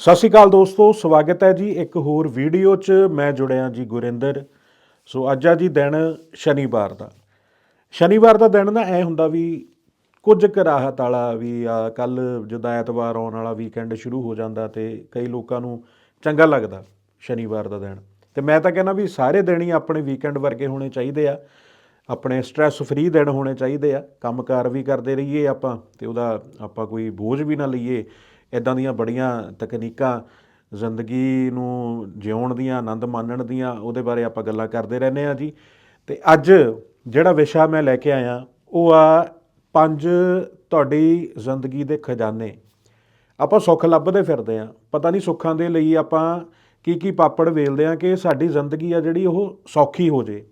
ਸਤਿ ਸ਼੍ਰੀ ਅਕਾਲ ਦੋਸਤੋ, ਸਵਾਗਤ ਹੈ ਜੀ ਇੱਕ ਹੋਰ ਵੀਡੀਓ 'ਚ। ਮੈਂ ਜੁੜਿਆ ਜੀ ਗੁਰਿੰਦਰ। ਸੋ ਅੱਜ ਆ ਜੀ ਦਿਨ ਸ਼ਨੀਵਾਰ ਦਾ। ਸ਼ਨੀਵਾਰ ਦਾ ਦਿਨ ਨਾ ਐ ਹੁੰਦਾ ਵੀ ਕੁਝ ਕੁ ਰਾਹਤ ਵਾਲਾ ਵੀ ਆ ਕੱਲ ਜਦੋਂ ਐਤਵਾਰ ਆਉਣ ਵਾਲਾ ਵੀਕਐਂਡ ਸ਼ੁਰੂ ਹੋ ਜਾਂਦਾ ਤੇ ਕਈ ਲੋਕਾਂ ਨੂੰ ਚੰਗਾ ਲੱਗਦਾ ਸ਼ਨੀਵਾਰ ਦਾ ਦਿਨ। ਤੇ ਮੈਂ ਤਾਂ ਕਹਿੰਦਾ ਵੀ ਸਾਰੇ ਦਿਨ ਹੀ ਆਪਣੇ ਵੀਕਐਂਡ ਵਰਗੇ ਹੋਣੇ ਚਾਹੀਦੇ ਆ। ਆਪਣੇ ਸਟ੍ਰੈਸ ਫ੍ਰੀ ਦਿਨ ਹੋਣੇ ਚਾਹੀਦੇ ਆ। ਕੰਮਕਾਰ ਵੀ ਕਰਦੇ ਰਹੀਏ ਆਪਾਂ ਤੇ ਉਹਦਾ ਆਪਾਂ ਕੋਈ ਬੋਝ ਵੀ ਨਾ ਲਈਏ। ਇਦਾਂ ਦੀਆਂ ਬੜੀਆਂ ਤਕਨੀਕਾਂ ਜ਼ਿੰਦਗੀ ਨੂੰ ਜਿਉਣ ਦੀਆਂ, ਆਨੰਦ ਮਾਣਨ ਦੀਆਂ, ਉਹਦੇ ਬਾਰੇ ਆਪਾਂ ਗੱਲਾਂ ਕਰਦੇ ਰਹਿੰਦੇ ਆ ਜੀ। ਤੇ ਅੱਜ ਜਿਹੜਾ ਵਿਸ਼ਾ ਮੈਂ ਲੈ ਕੇ ਆਇਆ, ਉਹ ਆ ਪੰਜ ਤੁਹਾਡੀ ਜ਼ਿੰਦਗੀ ਦੇ ਖਜ਼ਾਨੇ। ਆਪਾਂ ਸੁੱਖ ਲੱਭਦੇ ਫਿਰਦੇ ਆ ਪਤਾ ਨਹੀਂ ਸੁੱਖਾਂ ਦੇ ਲਈ ਆਪਾਂ ਕੀ ਕੀ ਪਾਪੜ ਵੇਲਦੇ ਆ ਕਿ ਸਾਡੀ ਜ਼ਿੰਦਗੀ ਆ ਜਿਹੜੀ ਉਹ ਸੌਖੀ ਹੋ ਜੇ।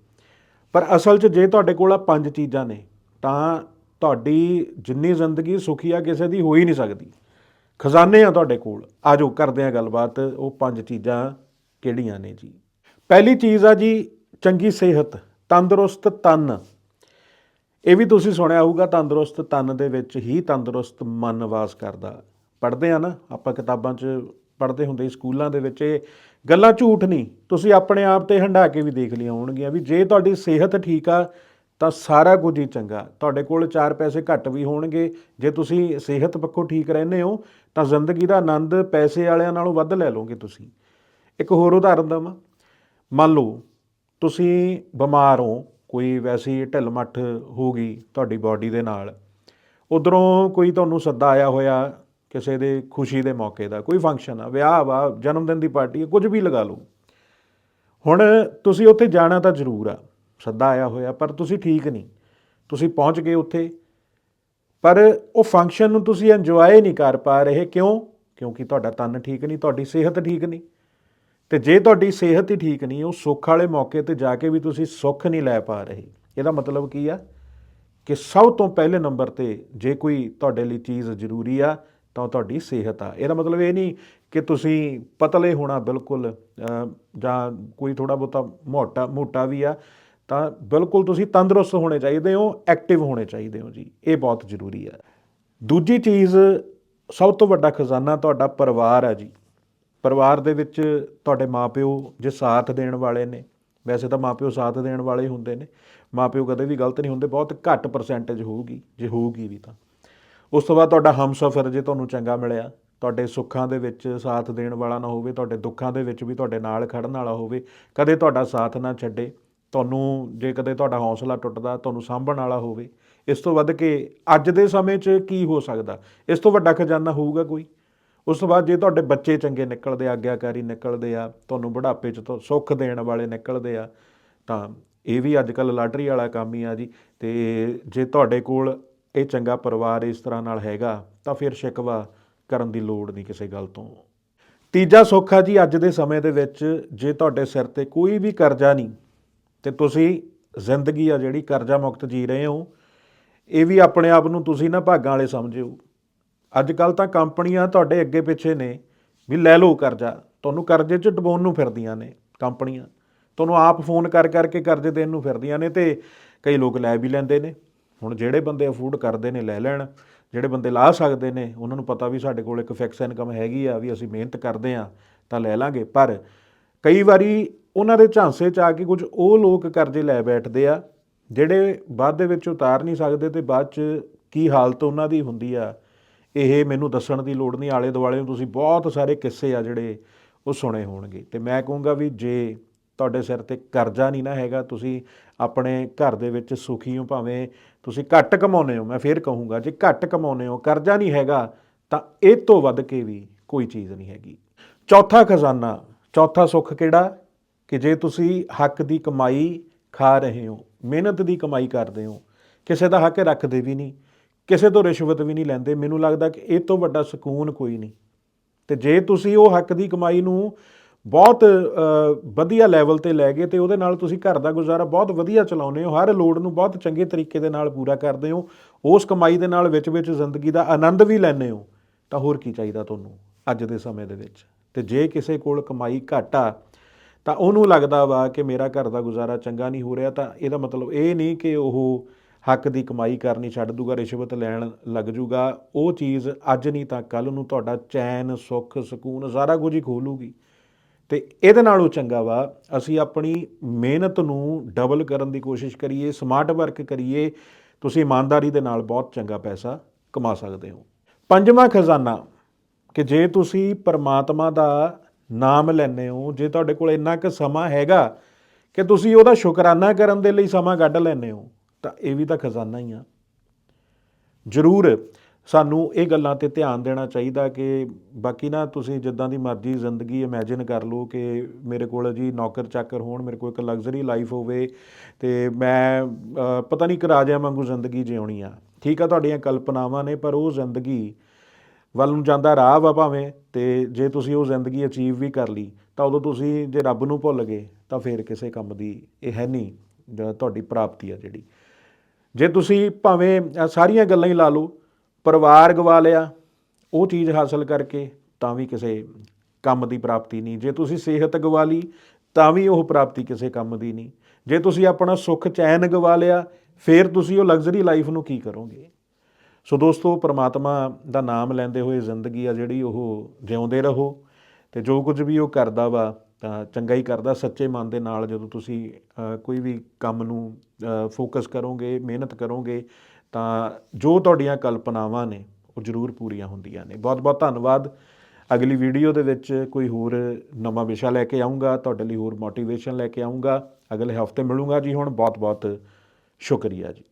ਪਰ ਅਸਲ 'ਚ ਜੇ ਤੁਹਾਡੇ ਕੋਲ ਆ ਪੰਜ ਚੀਜ਼ਾਂ ਨੇ, ਤਾਂ ਤੁਹਾਡੀ ਜਿੰਨੀ ਜ਼ਿੰਦਗੀ ਸੁਖੀ ਆ, ਕਿਸੇ ਦੀ ਹੋ ਹੀ ਨਹੀਂ ਸਕਦੀ। ਖਜ਼ਾਨੇ ਆ ਤੁਹਾਡੇ ਕੋਲ। ਆਜੋ ਕਰਦੇ ਆ ਗੱਲਬਾਤ। ਉਹ ਪੰਜ ਚੀਜ਼ਾਂ ਕਿਹੜੀਆਂ ਨੇ ਜੀ? ਪਹਿਲੀ ਚੀਜ਼ ਆ ਜੀ, ਚੰਗੀ ਸਿਹਤ, ਤੰਦਰੁਸਤ ਤਨ। ਇਹ ਵੀ ਤੁਸੀਂ ਸੁਣਿਆ ਹੋਊਗਾ, ਤੰਦਰੁਸਤ ਤਨ ਦੇ ਵਿੱਚ ਹੀ ਤੰਦਰੁਸਤ ਮਨ ਵਾਸ ਕਰਦਾ। ਪੜ੍ਹਦੇ ਆ ਨਾ, ਆਪਾਂ ਕਿਤਾਬਾਂ 'ਚ ਪੜ੍ਹਦੇ ਹੁੰਦੇ ਸਕੂਲਾਂ ਦੇ ਵਿੱਚ ਇਹ ਗੱਲਾਂ ਝੂਠ ਨਹੀਂ। ਤੁਸੀਂ ਆਪਣੇ ਆਪ ਤੇ ਹੰਢਾ ਕੇ ਵੀ ਦੇਖ ਲਈਆਂ ਹੋਣਗੀਆਂ ਵੀ ਜੇ ਤੁਹਾਡੀ ਸਿਹਤ ਠੀਕ ਆ ਤਾਂ ਸਾਰਾ ਕੁਝ ਹੀ ਚੰਗਾ। ਤੁਹਾਡੇ ਕੋਲ 4 ਪੈਸੇ ਘੱਟ ਵੀ ਹੋਣਗੇ। ਜੇ ਤੁਸੀਂ ਸਿਹਤ ਪੱਖੋਂ ਠੀਕ ਰਹਿੰਦੇ ਹੋ, ਤਾਂ ਜ਼ਿੰਦਗੀ ਦਾ ਆਨੰਦ ਪੈਸੇ ਵਾਲਿਆਂ ਨਾਲੋਂ ਵੱਧ ਲੈ ਲਓਗੇ ਤੁਸੀਂ। ਇੱਕ ਹੋਰ ਉਦਾਹਰਨ ਦਵਾਂ। ਮੰਨ ਲਓ, ਤੁਸੀਂ ਬਿਮਾਰ ਹੋ, ਕੋਈ ਵੈਸੀ ਢਿੱਲ ਮੱਠ ਹੋ ਗਈ ਤੁਹਾਡੀ ਬਾਡੀ ਦੇ ਨਾਲ। ਉਧਰੋਂ ਕੋਈ ਤੁਹਾਨੂੰ ਸੱਦਾ ਆਇਆ ਹੋਇਆ ਕਿਸੇ ਦੇ ਖੁਸ਼ੀ ਦੇ ਮੌਕੇ ਦਾ, ਕੋਈ ਫੰਕਸ਼ਨ ਆ, ਵਿਆਹ ਵਾ ਜਨਮ ਦਿਨ ਦੀ ਪਾਰਟੀ ਆ, ਕੁਝ ਵੀ ਲਗਾ ਲਓ। ਹੁਣ ਤੁਸੀਂ ਉੱਥੇ ਜਾਣਾ ਤਾਂ ਜ਼ਰੂਰ ਆ। ਸੱਦਾ ਆਇਆ ਹੋਇਆ, ਪਰ ਤੁਸੀਂ ਠੀਕ ਨਹੀਂ। ਤੁਸੀਂ ਪਹੁੰਚ ਗਏ ਉੱਥੇ। ਪਰ ਉਹ ਫੰਕਸ਼ਨ ਨੂੰ ਤੁਸੀਂ ਇੰਜੋਏ ਨਹੀਂ ਕਰ ਪਾ ਰਹੇ। ਕਿਉਂ? ਕਿਉਂਕਿ ਤੁਹਾਡਾ ਤਨ ਠੀਕ ਨਹੀਂ, ਤੁਹਾਡੀ ਸਿਹਤ ਠੀਕ ਨਹੀਂ। ਤੇ ਜੇ ਤੁਹਾਡੀ ਸਿਹਤ ਹੀ ਠੀਕ ਨਹੀਂ, ਉਹ ਸੁੱਖ ਵਾਲੇ ਮੌਕੇ ਤੇ ਜਾ ਕੇ ਵੀ ਤੁਸੀਂ ਸੁੱਖ ਨਹੀਂ ਲੈ ਪਾ ਰਹੇ। ਇਹਦਾ ਮਤਲਬ ਕੀ ਆ? ਕਿ ਸਭ ਤੋਂ ਪਹਿਲੇ ਨੰਬਰ ਤੇ ਜੇ ਕੋਈ ਤੁਹਾਡੇ ਲਈ ਚੀਜ਼ ਜ਼ਰੂਰੀ ਆ, ਤਾਂ ਉਹ ਤੁਹਾਡੀ ਸਿਹਤ ਆ। ਇਹਦਾ ਮਤਲਬ ਇਹ ਨਹੀਂ ਕਿ ਤੁਸੀਂ ਪਤਲੇ ਹੋਣਾ ਬਿਲਕੁਲ ਜਾਂ ਕੋਈ ਥੋੜਾ ਬਹੁਤਾ ਮੋਟਾ ਮੋਟਾ ਵੀ ਆ ਤਾਂ ਬਿਲਕੁਲ ਤੁਸੀਂ ਤੰਦਰੁਸਤ ਹੋਣੇ ਚਾਹੀਦੇ ਹੋ ਐਕਟਿਵ ਹੋਣੇ ਚਾਹੀਦੇ ਹੋ ਜੀ। ਇਹ ਬਹੁਤ ਜ਼ਰੂਰੀ ਆ ਦੂਜੀ ਚੀਜ਼, ਸਭ ਤੋਂ ਵੱਡਾ ਖਜ਼ਾਨਾ ਤੁਹਾਡਾ ਪਰਿਵਾਰ ਹੈ ਜੀ। ਪਰਿਵਾਰ ਦੇ ਵਿੱਚ ਤੁਹਾਡੇ ਮਾਪਿਓ ਜੇ ਸਾਥ ਦੇਣ ਵਾਲੇ ਨੇ, ਵੈਸੇ ਤਾਂ ਮਾਪਿਓ ਸਾਥ ਦੇਣ ਵਾਲੇ ਹੀ ਹੁੰਦੇ ਨੇ, ਮਾਪਿਓ ਕਦੇ ਵੀ ਗਲਤ ਨਹੀਂ ਹੁੰਦੇ, ਬਹੁਤ ਘੱਟ ਪਰਸੈਂਟੇਜ ਹੋਊਗੀ, ਜੇ ਹੋਊਗੀ ਵੀ ਤਾਂ। ਉਸ ਤੋਂ ਬਾਅਦ ਤੁਹਾਡਾ ਹਮਸਫਰ ਜੇ ਤੁਹਾਨੂੰ ਚੰਗਾ ਮਿਲਿਆ, ਤੁਹਾਡੇ ਸੁੱਖਾਂ ਦੇ ਵਿੱਚ ਸਾਥ ਦੇਣ ਵਾਲਾ ਨਾ ਹੋਵੇ, ਤੁਹਾਡੇ ਦੁੱਖਾਂ ਦੇ ਵਿੱਚ ਵੀ ਤੁਹਾਡੇ ਨਾਲ ਖੜਨ ਵਾਲਾ ਹੋਵੇ, ਕਦੇ ਤੁਹਾਡਾ ਸਾਥ ਨਾ ਛੱਡੇ। ਤੁਹਾਨੂੰ ਜੇ ਕਦੇ ਤੁਹਾਡਾ ਹੌਸਲਾ ਟੁੱਟਦਾ, ਤੁਹਾਨੂੰ ਸਾਂਭਣ ਵਾਲਾ ਹੋਵੇ, ਇਸ ਤੋਂ ਵੱਧ ਕੇ ਅੱਜ ਦੇ ਸਮੇਂ 'ਚ ਕੀ ਹੋ ਸਕਦਾ? ਇਸ ਤੋਂ ਵੱਡਾ ਖਜ਼ਾਨਾ ਹੋਊਗਾ ਕੋਈ? ਉਸ ਤੋਂ ਬਾਅਦ ਜੇ ਤੁਹਾਡੇ ਬੱਚੇ ਚੰਗੇ ਨਿਕਲਦੇ ਆ, ਆਗਿਆਕਾਰੀ ਨਿਕਲਦੇ ਆ, ਤੁਹਾਨੂੰ ਬੁਢਾਪੇ 'ਚ ਤੋਂ ਸੁੱਖ ਦੇਣ ਵਾਲੇ ਨਿਕਲਦੇ ਆ, ਤਾਂ ਇਹ ਵੀ ਅੱਜ ਕੱਲ ਲਾਟਰੀ ਵਾਲਾ ਕੰਮ ਹੀ ਆ ਜੀ। ਤੇ ਜੇ ਤੁਹਾਡੇ ਕੋਲ ਇਹ ਚੰਗਾ ਪਰਿਵਾਰ ਇਸ ਤਰ੍ਹਾਂ ਨਾਲ ਹੈਗਾ, ਤਾਂ ਫਿਰ ਸ਼ਿਕਵਾ ਕਰਨ ਦੀ ਲੋੜ ਨਹੀਂ ਕਿਸੇ ਗੱਲ ਤੋਂ। ਤੀਜਾ ਸੁੱਖ ਆ ਜੀ ਅੱਜ ਦੇ ਸਮੇਂ ਦੇ ਵਿੱਚ, ਜੇ ਤੁਹਾਡੇ ਸਿਰ ਤੇ ਕੋਈ ਵੀ ਕਰਜ਼ਾ ਨਹੀਂ ਤੇ ਤੁਸੀਂ ਜ਼ਿੰਦਗੀ ਆ ਜਿਹੜੀ ਕਰਜ਼ਾ ਮੁਕਤ ਜੀ ਰਹੇ ਹੋ, ਇਹ ਵੀ ਆਪਣੇ ਆਪ ਨੂੰ ਤੁਸੀਂ ਨਾ ਭਾਗਾਂ ਵਾਲੇ ਸਮਝਿਓ। ਅੱਜ ਕੱਲ ਤਾਂ ਕੰਪਨੀਆਂ ਤੁਹਾਡੇ ਅੱਗੇ ਪਿੱਛੇ ਨੇ ਵੀ ਲੈ ਲਓ ਕਰਜ਼ਾ, ਤੁਹਾਨੂੰ ਕਰਜ਼ੇ 'ਚ ਡੁਬੋਣ ਨੂੰ ਫਿਰਦੀਆਂ ਨੇ ਕੰਪਨੀਆਂ। ਤੁਹਾਨੂੰ ਆਪ ਫੋਨ ਕਰ ਕਰਕੇ ਕਰਜ਼ੇ ਦੇਣ ਨੂੰ ਫਿਰਦੀਆਂ ਨੇ ਤੇ ਕਈ ਲੋਕ ਲੈ ਵੀ ਲੈਂਦੇ ਨੇ। ਹੁਣ ਜਿਹੜੇ ਬੰਦੇ ਅਫੋਰਡ ਕਰਦੇ ਨੇ ਲੈ ਲੈਣ, ਜਿਹੜੇ ਬੰਦੇ ਲਾ ਸਕਦੇ ਨੇ, ਉਹਨਾਂ ਨੂੰ ਪਤਾ ਵੀ ਸਾਡੇ ਕੋਲ ਇੱਕ ਫਿਕਸ ਇਨਕਮ ਹੈਗੀ ਆ, ਵੀ ਅਸੀਂ ਮਿਹਨਤ ਕਰਦੇ ਆ ਤਾਂ ਲੈ ਲਾਂਗੇ। ਪਰ ਕਈ ਵਾਰੀ ਉਹਨਾਂ ਦੇ ਝਾਂਸੇ 'ਚ ਆ ਕੇ ਕੁਝ ਉਹ ਲੋਕ ਕਰਜ਼ੇ ਲੈ ਬੈਠਦੇ ਆ, ਜਿਹੜੇ ਬਾਅਦ ਦੇ ਵਿੱਚ ਉਤਾਰ ਨਹੀਂ ਸਕਦੇ ਤੇ ਬਾਅਦ 'ਚ ਕੀ ਹਾਲਤ ਉਹਨਾਂ ਦੀ ਹੁੰਦੀ ਆ, ਇਹ ਮੈਨੂੰ ਦੱਸਣ ਦੀ ਲੋੜ ਨਹੀਂ ਆਲੇ ਦੁਆਲੇ ਨੂੰ ਤੁਸੀਂ ਬਹੁਤ ਸਾਰੇ ਕਿੱਸੇ ਆ ਜਿਹੜੇ ਉਹ ਸੁਣੇ ਹੋਣਗੇ। ਤੇ ਮੈਂ ਕਹੂੰਗਾ ਵੀ ਜੇ ਤੁਹਾਡੇ ਸਿਰ ਤੇ ਕਰਜ਼ਾ ਨਹੀਂ ਨਾ ਹੈਗਾ, ਤੁਸੀਂ ਆਪਣੇ ਘਰ ਦੇ ਵਿੱਚ ਸੁਖੀ ਹੋ, ਭਾਵੇਂ ਤੁਸੀਂ ਘੱਟ ਕਮਾਉਂਦੇ ਹੋ, ਮੈਂ ਫੇਰ ਕਹੂੰਗਾ, ਜੇ ਘੱਟ ਕਮਾਉਂਦੇ ਹੋ, ਕਰਜ਼ਾ ਨਹੀਂ ਹੈਗਾ, ਤਾਂ ਇਹ ਤੋਂ ਵੱਧ ਕੇ ਵੀ ਕੋਈ ਚੀਜ਼ ਨਹੀਂ ਹੈਗੀ। ਚੌਥਾ ਖਜ਼ਾਨਾ, ਚੌਥਾ ਸੁੱਖ ਕਿਹੜਾ? ਕਿ ਜੇ ਤੁਸੀਂ ਹੱਕ ਦੀ ਕਮਾਈ ਖਾ ਰਹੇ ਹੋ, ਮਿਹਨਤ ਦੀ ਕਮਾਈ ਕਰਦੇ ਹੋ, ਕਿਸੇ ਦਾ ਹੱਕ ਰੱਖਦੇ ਵੀ ਨਹੀਂ, ਕਿਸੇ ਤੋਂ ਰਿਸ਼ਵਤ ਵੀ ਨਹੀਂ ਲੈਂਦੇ, ਮੈਨੂੰ ਲੱਗਦਾ ਕਿ ਇਹ ਤੋਂ ਵੱਡਾ ਸਕੂਨ ਕੋਈ ਨਹੀਂ। ਤੇ ਜੇ ਤੁਸੀਂ ਉਹ ਹੱਕ ਦੀ ਕਮਾਈ ਨੂੰ ਬਹੁਤ ਵਧੀਆ ਲੈਵਲ ਤੇ ਲੈ ਗਏ ਤੇ ਉਹਦੇ ਨਾਲ ਤੁਸੀਂ ਘਰ ਦਾ ਗੁਜ਼ਾਰਾ ਬਹੁਤ ਵਧੀਆ ਚਲਾਉਂਦੇ ਹੋ, ਹਰ ਲੋੜ ਨੂੰ ਬਹੁਤ ਚੰਗੇ ਤਰੀਕੇ ਦੇ ਨਾਲ ਪੂਰਾ ਕਰਦੇ ਹੋ, ਉਸ ਕਮਾਈ ਦੇ ਨਾਲ ਵਿੱਚ-ਵਿੱਚ ਜ਼ਿੰਦਗੀ ਦਾ ਆਨੰਦ ਵੀ ਲੈਂਦੇ ਹੋ, ਤਾਂ ਹੋਰ ਕੀ ਚਾਹੀਦਾ ਤੁਹਾਨੂੰ ਅੱਜ ਦੇ ਸਮੇਂ ਦੇ ਵਿੱਚ? ਤੇ ਜੇ ਕਿਸੇ ਕੋਲ ਕਮਾਈ ਘੱਟ ਆ ਤਾਂ ਉਹਨੂੰ ਲੱਗਦਾ ਵਾ ਕਿ ਮੇਰਾ ਘਰ ਦਾ ਗੁਜ਼ਾਰਾ ਚੰਗਾ ਨਹੀਂ ਹੋ ਰਿਹਾ, ਤਾਂ ਇਹਦਾ ਮਤਲਬ ਇਹ ਨਹੀਂ ਕਿ ਉਹ ਹੱਕ ਦੀ ਕਮਾਈ ਕਰਨੀ ਛੱਡ ਦੂਗਾ, ਰਿਸ਼ਵਤ ਲੈਣ ਲੱਗ ਜੂਗਾ। ਉਹ ਚੀਜ਼ ਅੱਜ ਨਹੀਂ ਤਾਂ ਕੱਲ ਨੂੰ ਤੁਹਾਡਾ ਚੈਨ, ਸੁੱਖ, ਸਕੂਨ ਸਾਰਾ ਕੁਝ ਹੀ ਖੋਲੂਗੀ ਤੇ ਇਹਦੇ ਨਾਲੋਂ ਚੰਗਾ ਵਾ, ਅਸੀਂ ਆਪਣੀ ਮਿਹਨਤ ਨੂੰ ਡਬਲ ਕਰਨ ਦੀ ਕੋਸ਼ਿਸ਼ ਕਰੀਏ ਸਮਾਰਟ ਵਰਕ ਕਰੀਏ, ਤੁਸੀਂ ਇਮਾਨਦਾਰੀ ਦੇ ਨਾਲ ਬਹੁਤ ਚੰਗਾ ਪੈਸਾ ਕਮਾ ਸਕਦੇ ਹੋ। ਪੰਜਵਾਂ ਖਜ਼ਾਨਾ, ਕਿ ਜੇ ਤੁਸੀਂ ਪਰਮਾਤਮਾ ਦਾ ਨਾਮ ਲੈਂਦੇ ਹੋ, ਜੇ ਤੁਹਾਡੇ ਕੋਲ ਇੰਨਾ ਕੁ ਸਮਾਂ ਹੈਗਾ ਕਿ ਤੁਸੀਂ ਉਹਦਾ ਸ਼ੁਕਰਾਨਾ ਕਰਨ ਦੇ ਲਈ ਸਮਾਂ ਕੱਢ ਲੈਂਦੇ ਹੋ, ਤਾਂ ਇਹ ਵੀ ਤਾਂ ਖਜ਼ਾਨਾ ਹੀ ਆ। ਜ਼ਰੂਰ ਸਾਨੂੰ ਇਹ ਗੱਲਾਂ ਤੇ ਧਿਆਨ ਦੇਣਾ ਚਾਹੀਦਾ ਕਿ ਬਾਕੀ ਨਾ ਤੁਸੀਂ ਜਿੱਦਾਂ ਦੀ ਮਰਜ਼ੀ ਜ਼ਿੰਦਗੀ ਇਮੇਜਿਨ ਕਰ ਲਓ ਕਿ ਮੇਰੇ ਕੋਲ ਜੀ ਨੌਕਰ ਚਾਕਰ ਹੋਣ, ਮੇਰੇ ਕੋਲ ਇੱਕ ਲਗਜ਼ਰੀ ਲਾਈਫ ਹੋਵੇ ਤੇ ਮੈਂ ਪਤਾ ਨਹੀਂ ਕਿ ਰਾਜਿਆਂ ਵਾਂਗੂ ਜ਼ਿੰਦਗੀ ਜਿਉਣੀ ਆ। ਠੀਕ ਆ, ਤੁਹਾਡੀਆਂ ਕਲਪਨਾਵਾਂ ਨੇ, ਪਰ ਉਹ ਜ਼ਿੰਦਗੀ ਵੱਲ ਨੂੰ ਜਾਂਦਾ ਰਾਹ ਵਾ ਭਾਵੇਂ ਤੇ ਜੇ ਤੁਸੀਂ ਉਹ ਜ਼ਿੰਦਗੀ ਅਚੀਵ ਵੀ ਕਰ ਲਈ, ਤਾਂ ਉਦੋਂ ਤੁਸੀਂ ਜੇ ਰੱਬ ਨੂੰ ਭੁੱਲ ਗਏ, ਤਾਂ ਫਿਰ ਕਿਸੇ ਕੰਮ ਦੀ ਇਹ ਹੈ ਨਹੀਂ ਜਿਹੜਾ ਤੁਹਾਡੀ ਪ੍ਰਾਪਤੀ ਆ ਜਿਹੜੀ। ਜੇ ਤੁਸੀਂ ਭਾਵੇਂ ਸਾਰੀਆਂ ਗੱਲਾਂ ਹੀ ਲਾ ਲਓ, ਪਰਿਵਾਰ ਗਵਾ ਲਿਆ, ਉਹ ਚੀਜ਼ ਹਾਸਲ ਕਰਕੇ ਤਾਂ ਵੀ ਕਿਸੇ ਕੰਮ ਦੀ ਪ੍ਰਾਪਤੀ ਨਹੀਂ। ਜੇ ਤੁਸੀਂ ਸਿਹਤ ਗਵਾ ਲਈ, ਤਾਂ ਵੀ ਉਹ ਪ੍ਰਾਪਤੀ ਕਿਸੇ ਕੰਮ ਦੀ ਨਹੀਂ। ਜੇ ਤੁਸੀਂ ਆਪਣਾ ਸੁੱਖ ਚੈਨ ਗਵਾ ਲਿਆ, ਫਿਰ ਤੁਸੀਂ ਉਹ ਲਗਜ਼ਰੀ ਲਾਈਫ ਨੂੰ ਕੀ ਕਰੋਗੇ? ਸੋ ਦੋਸਤੋ, ਪ੍ਰਮਾਤਮਾ ਦਾ ਨਾਮ ਲੈਂਦੇ ਹੋਏ ਜ਼ਿੰਦਗੀ ਆ ਜਿਹੜੀ, ਉਹ ਜਿਉਂਦੇ ਰਹੋ ਤੇ ਜੋ ਕੁਝ ਵੀ ਉਹ ਕਰਦਾ ਵਾ, ਤਾਂ ਚੰਗਾ ਹੀ ਕਰਦਾ। ਸੱਚੇ ਮਨ ਦੇ ਨਾਲ ਜਦੋਂ ਤੁਸੀਂ ਕੋਈ ਵੀ ਕੰਮ ਨੂੰ ਫੋਕਸ ਕਰੋਗੇ, ਮਿਹਨਤ ਕਰੋਗੇ, ਤਾਂ ਜੋ ਤੁਹਾਡੀਆਂ ਕਲਪਨਾਵਾਂ ਨੇ, ਉਹ ਜ਼ਰੂਰ ਪੂਰੀਆਂ ਹੁੰਦੀਆਂ ਨੇ। ਬਹੁਤ ਬਹੁਤ ਧੰਨਵਾਦ। ਅਗਲੀ ਵੀਡੀਓ ਦੇ ਵਿੱਚ ਕੋਈ ਹੋਰ ਨਵਾਂ ਵਿਸ਼ਾ ਲੈ ਕੇ ਆਉਂਗਾ ਤੁਹਾਡੇ ਲਈ ਹੋਰ ਮੋਟੀਵੇਸ਼ਨ ਲੈ ਕੇ ਆਉਂਗਾ ਅਗਲੇ ਹਫ਼ਤੇ ਮਿਲੂੰਗਾ ਜੀ ਹੁਣ। ਬਹੁਤ ਬਹੁਤ ਸ਼ੁਕਰੀਆ ਜੀ।